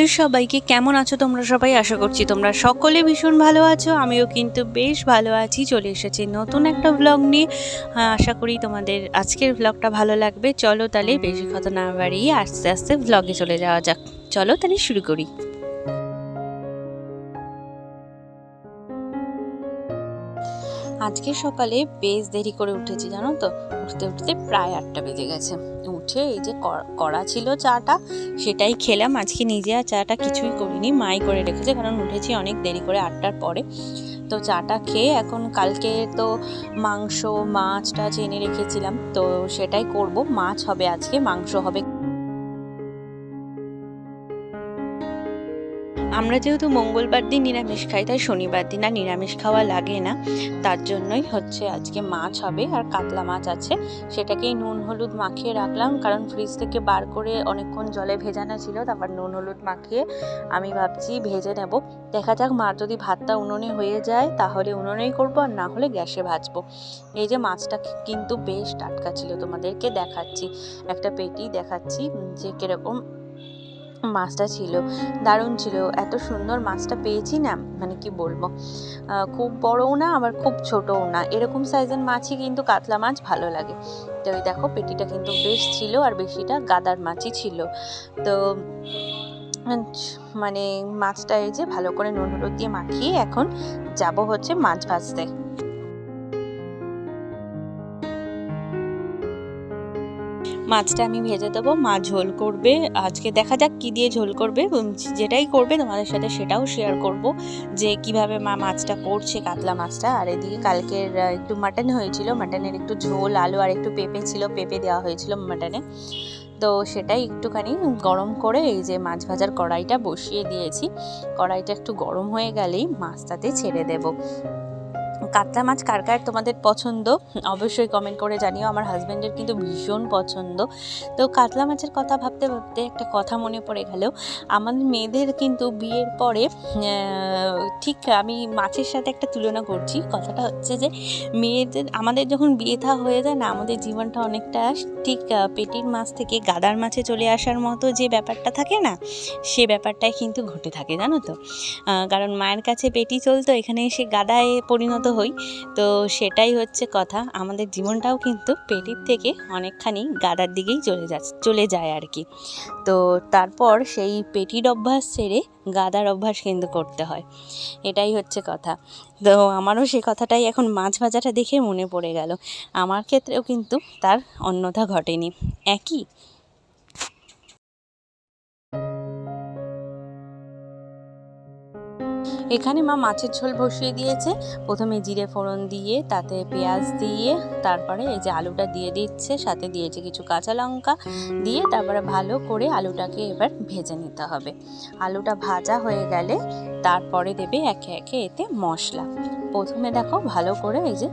Hello সবাইকে, কেমন আছো তোমরা সবাই? আশা করছি তোমরা সকলে ভীষণ ভালো আছো। আমিও কিন্তু বেশ ভালো আছি। চলে এসেছি নতুন একটা ব্লগ নিয়ে। আশা করি তোমাদের আজকের ব্লগটা ভালো লাগবে। চলো তাহলে বেশি কথা না বাড়িয়ে আস্তে আস্তে ব্লগে চলে যাওয়া যাক। চলো তাহলে শুরু করি। আজকে সকালে বেশ দেরি করে উঠেছি, জানো তো? উঠতে উঠতে প্রায় আটটা বেজে গেছে। উঠে এই যে কর- ছিল চাটা, সেটাই খেলাম। আজকে নিজে আর চাটা কিছুই করিনি, মাই করে রেখেছে, কারণ উঠেছি অনেক দেরি করে আটটার পরে। তো চাটা খেয়ে এখন কালকে তো মাংস, মাছ টাছ এনে রেখেছিলাম, তো সেটাই করব। মাছ হবে আজকে, মাংস হবে আমরা যেহেতু মঙ্গলবার দিন নিরামিষ খাই, তাই শনিবার দিন আর নিরামিষ খাওয়া লাগে না। তার জন্যই হচ্ছে আজকে মাছ হবে আর কাতলা মাছ আছে। সেটাকেই নুন, হলুদ মাখিয়ে রাখলাম। কারণ ফ্রিজ থেকে বার করে অনেকক্ষণ জলে ভেজানো ছিল, তারপর নুন, হলুদ মাখিয়ে আমি ভাবছি ভেজে নেব। দেখা যাক মার যদি ভাতটা উনুনে হয়ে যায়, তাহলে উনুনেই করব আর না হলে গ্যাসে ভাজবো। এই যে মাছটা কিন্তু বেশ টাটকা ছিল তোমাদেরকে দেখাচ্ছি। একটা পেটি দেখাচ্ছি যে কীরকম মাছটা ছিল, দারুণ ছিল। এত সুন্দর মাছটা পেয়েছি না মানে কি বলব? খুব বড়ও না, আবার খুব ছোটও না। এরকম সাইজের মাছই কিন্তু কাতলা মাছ ভালো লাগে। তো এই দেখো, পেটিটা কিন্তু বেশ ছিল আর বেশিটা গাদার মাছই ছিল। তো মানে মাছটা এই যে ভালো করে নুন, হলুদ দিয়ে মাখিয়ে এখন যাব হচ্ছে মাছ ভাজতে। মাছটা আমি ভেজে দেবো। মা ঝোল করবে। আজকে দেখা যাক কি দিয়ে ঝোল করবে। যেটাই করবে তোমাদের সাথে সেটাও শেয়ার করব যে কীভাবে মা মাছটা করছে, কাতলা মাছটা। আর এদিকে কালকের একটু মাটন হয়েছিল। মাটনের একটু ঝোল, আলু আর একটু পেঁপে ছিল। পেঁপে দেওয়া হয়েছিল মাটনে তো সেটাই একটুখানি গরম করে এই যে মাছ ভাজার কড়াইটা বসিয়ে দিয়েছি। কড়াইটা একটু গরম হয়ে গেলেই মাছটাতে ছেড়ে দেব। কাতলা মাছ কার কার তোমাদের পছন্দ? অবশ্যই কমেন্ট করে জানিও। আমার হাজব্যান্ডের কিন্তু ভীষণ পছন্দ। তো কাতলা মাছের কথা ভাবতে ভাবতে একটা কথা মনে পড়ে গেল। আমাদের মেয়েদের কিন্তু বিয়ের পরে ঠিক আমি মাছের সাথে একটা তুলনা করছি। কথাটা হচ্ছে যে, মেয়েদের, আমাদের যখন বিয়ে থা হয়ে যায় না, আমাদের জীবনটা অনেকটা ঠিক পেটির মাছ থেকে গাদার মাছে চলে আসার মতো যে ব্যাপারটা থাকে না, সে ব্যাপারটাই কিন্তু ঘটে থাকে, জানো তো? কারণ মায়ের কাছে পেটি চলতো, এখানে এসে গাদায় পরিণত হই। তো সেটাই হচ্ছে কথা, আমাদের জীবনটাও কিন্তু পেটির থেকে অনেকখানি গাদার দিকেই চলে যাচ্ছে, চলে যায় আর কি। তো তারপর সেই পেটির অভ্যাস ছেড়ে গাদার অভ্যাস কিন্তু করতে হয়। এটাই হচ্ছে কথা। তো আমারও সে কথাটাই এখন মাছ ভাজাটা দেখে মনে পড়ে গেল। আমার ক্ষেত্রেও কিন্তু তার অন্যথা ঘটেনি। একই এখানে মা মাছের ঝোল বসিয়ে দিয়েছে। প্রথমে জিরে ফোড়ন দিয়ে, তাতে পেঁয়াজ দিয়ে, তারপরে এই যে আলুটা দিয়ে দিচ্ছে, সাথে দিয়েছে কিছু কাঁচা লঙ্কা দিয়ে, তারপরে ভালো করে আলুটাকে এবার ভেজে নিতে হবে। আলুটা ভাজা হয়ে গেলে তারপরে দেবে একে একে এতে মশলা। প্রথমে দেখো ভালো করে এই যে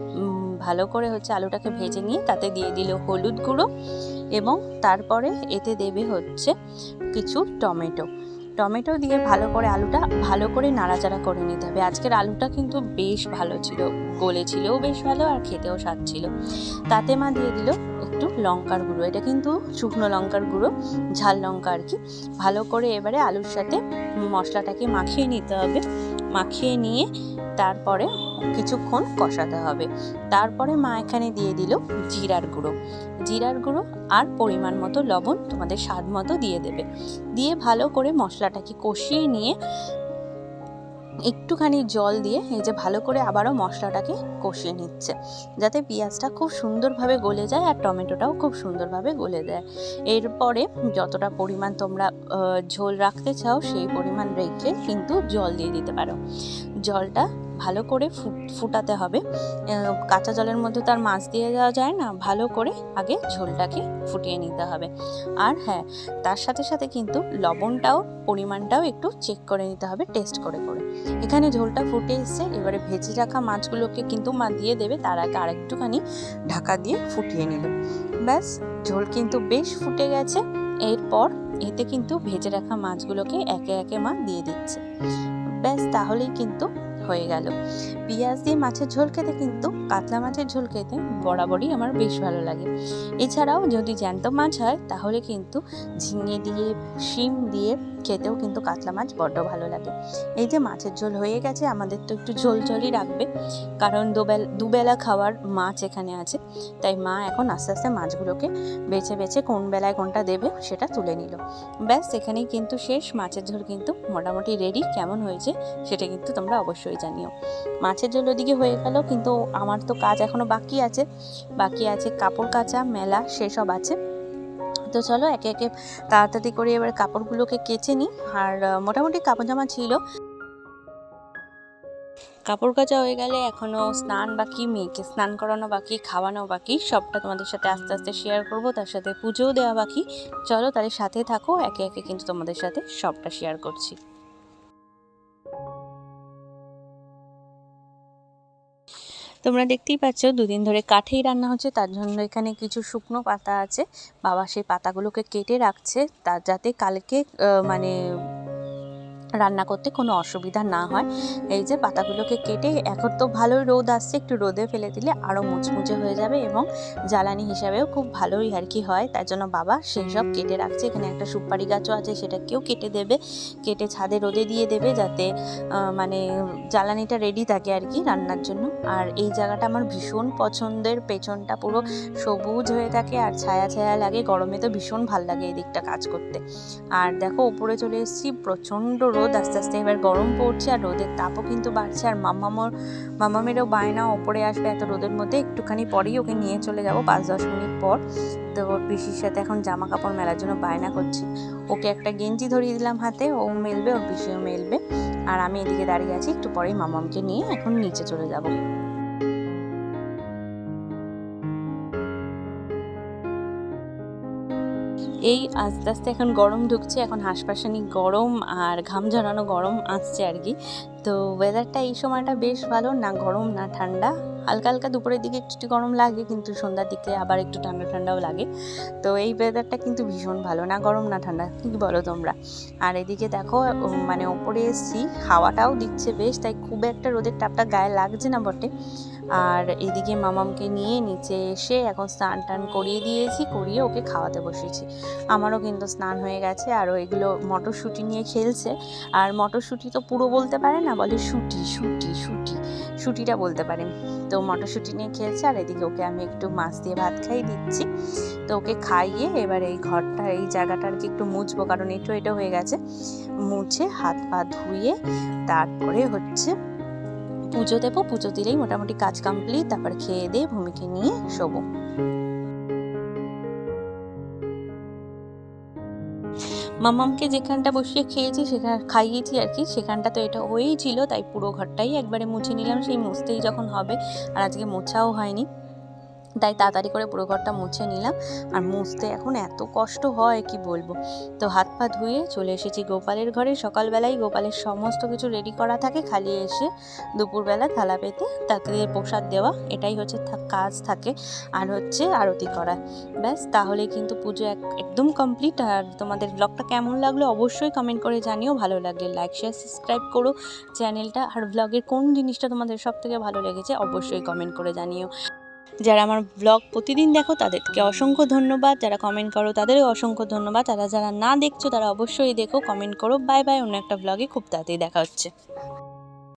ভালো করে হচ্ছে আলুটাকে ভেজে নিয়ে তাতে দিয়ে দিল হলুদ গুঁড়ো এবং তারপরে এতে দেবে হচ্ছে কিছু টমেটো। টমেটো দিয়ে ভালো করে আলুটা ভালো করে নাড়াচাড়া করে নিতে হবে। আজকের আলুটা কিন্তু বেশ ভালো ছিল গলেছিলও বেশ ভালো আর খেতেও স্বাদ ছিল। তাতে মা দিয়ে দিল একটু লঙ্কার গুঁড়ো। এটা কিন্তু শুকনো লঙ্কার গুঁড়ো, ঝাল লঙ্কা আর কি। ভালো করে এবারে আলুর সাথে মশলাটাকে মাখিয়ে নিতে হবে। মাখিয়ে নিয়ে তারপরে কিছুক্ষণ কষাতে হবে। তারপরে মা এখানে দিয়ে দিল জিরার গুঁড়ো। জিরার গুঁড়ো আর পরিমাণ মতো লবণ তোমাদের স্বাদ মতো দিয়ে দেবে। দিয়ে ভালো করে মশলাটাকে কষিয়ে নিয়ে একটুখানি জল দিয়ে এই যে ভালো করে আবারও মশলাটাকে কষিয়ে নিচ্ছে, যাতে পেঁয়াজটা খুব সুন্দরভাবে গলে যায় আর টমেটোটাও খুব সুন্দরভাবে গলে যায়। এরপরে যতটা পরিমাণ তোমরা ঝোল রাখতে চাও সেই পরিমাণ রেখে কিন্তু জল দিয়ে দিতে পারো। জলটা ভালো করে ফুট- ফুটাতে হবে। কাঁচা জলের মধ্যে তার মাছ দিয়ে দেওয়া যায় না, ভালো করে আগে ঝোলটাকে ফুটিয়ে নিতে হবে। আর হ্যাঁ তার সাথে সাথে কিন্তু লবণটাও, পরিমাণটাও একটু চেক করে নিতে হবে টেস্ট করে করে। এখানে ঝোলটা ফুটে এসছে। এবারে ভেজে রাখা মাছগুলোকে কিন্তু মা দিয়ে দেবে। তার আগে আরেকটুখানি ঢাকা দিয়ে ফুটিয়ে নিল। ব্যাস, ঝোল কিন্তু বেশ ফুটে গেছে। এরপর এতে কিন্তু ভেজে রাখা মাছগুলোকে একে একে মা দিয়ে দিচ্ছে। ব্যাস, তাহলেই কিন্তু হয়ে গেল। পেঁয়াজ দিয়ে মাছের ঝোল খেতে কিন্তু কাতলা মাছের ঝোল খেতে বরাবরই আমার বেশ ভালো লাগে। এছাড়াও যদি জ্যান্ত মাছ হয়, তাহলে কিন্তু ঝিঙে দিয়ে, শিম দিয়ে খেতেও কিন্তু কাতলা মাছ বড্ড ভালো লাগে। এই যে মাছের ঝোল হয়ে গেছে, আমাদের তো একটু ঝোল ঝোলই রাখবে। কারণ দুবেলা দুবেলা খাওয়ার মাছ এখানে আছে। তাই মা এখন আস্তে আস্তে মাছগুলোকে বেছে বেছে কোন বেলায় কোনটা দেবে সেটা তুলে নিল। ব্যাস, এখানেই কিন্তু শেষ। মাছের ঝোল কিন্তু মোটামুটি রেডি কেমন হয়েছে সেটা কিন্তু তোমরা অবশ্যই জানিও। মাছের ঝোল ওদিকে হয়ে গেল, কিন্তু আমার তো কাজ এখনও বাকি আছে। বাকি আছে কাপড় কাচা, মেলা, সেসব আছে। তো চলো একে একে তাড়াতাড়ি করে এবার কাপড়গুলোকে কেচে নিই। আর মোটামুটি কাপড় জামা ছিল। কাপড় কাচা হয়ে গেলে এখনও স্নান বাকি, মেয়েকে স্নান করানো বাকি, খাওয়ানো বাকি, সবটা তোমাদের সাথে আস্তে আস্তে শেয়ার করব। তার সাথে পুজোও দেওয়া বাকি। চলো তাদের সাথে থাকো, একে একে কিন্তু তোমাদের সাথে সবটা শেয়ার করছি। তোমরা দেখতেই পাচ্ছ, দুদিন ধরে কাঠেই রান্না হচ্ছে। তার জন্য এখানে কিছু শুকনো পাতা আছে। বাবা সেই পাতাগুলোকে কেটে রাখছে। তা যাতে কালকে মানে রান্না করতে কোনো অসুবিধা না হয়। এই যে পাতাগুলোকে কেটে এখন তো ভালোই রোদ আসছে, একটু রোদে ফেলে দিলে আরও মুচমুচে হয়ে যাবে এবং জ্বালানি হিসাবেও খুব ভালোই আর কি হয়। তার জন্য বাবা সেই সব কেটে রাখছে। এখানে একটা সুপারি গাছও আছে সেটাকেও কেটে দেবে। কেটে ছাদে রোদে দিয়ে দেবে যাতে মানে জ্বালানিটা রেডি থাকে আর কি রান্নার জন্য। আর এই জায়গাটা আমার ভীষণ পছন্দের। পেছনটা পুরো সবুজ হয়ে থাকে আর ছায়া ছায়া লাগে। গরমে তো ভীষণ ভালো লাগে এই দিকটা কাজ করতে। আর দেখো উপরে চলে এসেছি। প্রচণ্ড রোদ। আস্তে আস্তে এবার গরম পড়ছে আর রোদের তাপও কিন্তু বাড়ছে আর মামামোর, মামামেরও বায়না ওপরে আসবে এত রোদের মধ্যে। একটুখানি পরেই ওকে নিয়ে চলে যাব পাঁচ দশ মিনিট পর। তো ওর পিসির সাথে এখন জামা কাপড় মেলার জন্য বায়না করছে। ওকে একটা গেঞ্জি ধরিয়ে দিলাম হাতে, ও মেলবে, ওর পিসিও মেলবে। আর আমি এদিকে দাঁড়িয়ে আছি, একটু পরেই মামামকে নিয়ে এখন নিচে চলে যাব। এই আস্তে আস্তে এখন গরম ঢুকছে, এখন হাঁসপাশানি গরম আর ঘাম ঝরানো গরম আসছে আর কি। তো ওয়েদারটা এই সময়টা বেশ ভালো, না গরম, না ঠান্ডা। হালকা হালকা দুপুরের দিকে একটু গরম লাগে, কিন্তু সন্ধ্যার দিকে আবার একটু ঠান্ডা ঠান্ডাও লাগে। তো এই ওয়েদারটা কিন্তু ভীষণ ভালো, না গরম, না ঠান্ডা, কী বলো তোমরা? আর এদিকে দেখো মানে ওপরে এসছি, হাওয়াটাও দিচ্ছে বেশ, তাই খুব একটা রোদের তাপটা গায়ে লাগছে না বটে। আর এদিকে মামামকে নিয়ে নিচে এসে এখন স্নান টান করিয়ে দিয়েছি, করিয়ে ওকে খাওয়াতে বসেছি। আমারও কিন্তু স্নান হয়ে গেছে আর এগুলো মটরশুঁটি নিয়ে খেলছে। আর মটরশুঁটি তো পুরো বলতে পারে না, বলে শুটি শুটি শুটি। শুটিটা বলতে পারে। তো মটরশুঁটি নিয়ে খেলছে আর এদিকে ওকে আমি একটু মাছ দিয়ে ভাত খাইয়ে দিচ্ছি। তো ওকে খাইয়ে এবার এই ঘরটা, এই জায়গাটা আর কি একটু মুছবো, কারণ এটো এটা হয়ে গেছে। মুছে হাত পা ধুয়ে তারপরে হচ্ছে পুজো দেবো, পুজো দিলেই মোটামুটি কাজ কমপ্লিট তারপর খেয়ে দিয়ে ভূমিকে নিয়ে শোবো। মামামকে যেখানটা বসিয়ে খেয়েছি সেখানে খাইয়েছি আর কি, সেখানটা তো এটা হয়েই ছিল, তাই পুরো ঘরটাই একবারে মুছে নিলাম, সেই মুছতেই যখন হবে, আর আজকে মোছাও হয়নি। তাই তাড়াতাড়ি করে পুরো ঘরটা মুছে নিলাম। আর মুছতে এখন এত কষ্ট হয়, কি বলব? তো হাত পা ধুয়ে চলে এসেছি গোপালের ঘরে। সকালবেলায় গোপালের সমস্ত কিছু রেডি করা থাকে, খালি এসে দুপুরবেলা থালা পেতে তাকে প্রসাদ দেওয়া, এটাই হচ্ছে কাজ থাকে। আর হচ্ছে আরতি করা। ব্যাস, তাহলে কিন্তু পুজো এক- একদম কমপ্লিট আর তোমাদের ব্লগটা কেমন লাগল অবশ্যই কমেন্ট করে জানিও। ভালো লাগলে লাইক শেয়ার সাবস্ক্রাইব করো। চ্যানেলটা আর ব্লগের কোন জিনিসটা তোমাদের সব থেকে ভালো লেগেছে অবশ্যই কমেন্ট করে জানিও। যারা আমার ব্লগ প্রতিদিন দেখো, তাদেরকে অসংখ্য ধন্যবাদ। যারা কমেন্ট করো, তাদেরও অসংখ্য ধন্যবাদ। তারা যারা না দেখছ, তারা অবশ্যই দেখো কমেন্ট করো। বাই বাই অন্য একটা ব্লগে খুব তাড়াতাড়ি দেখা হচ্ছে।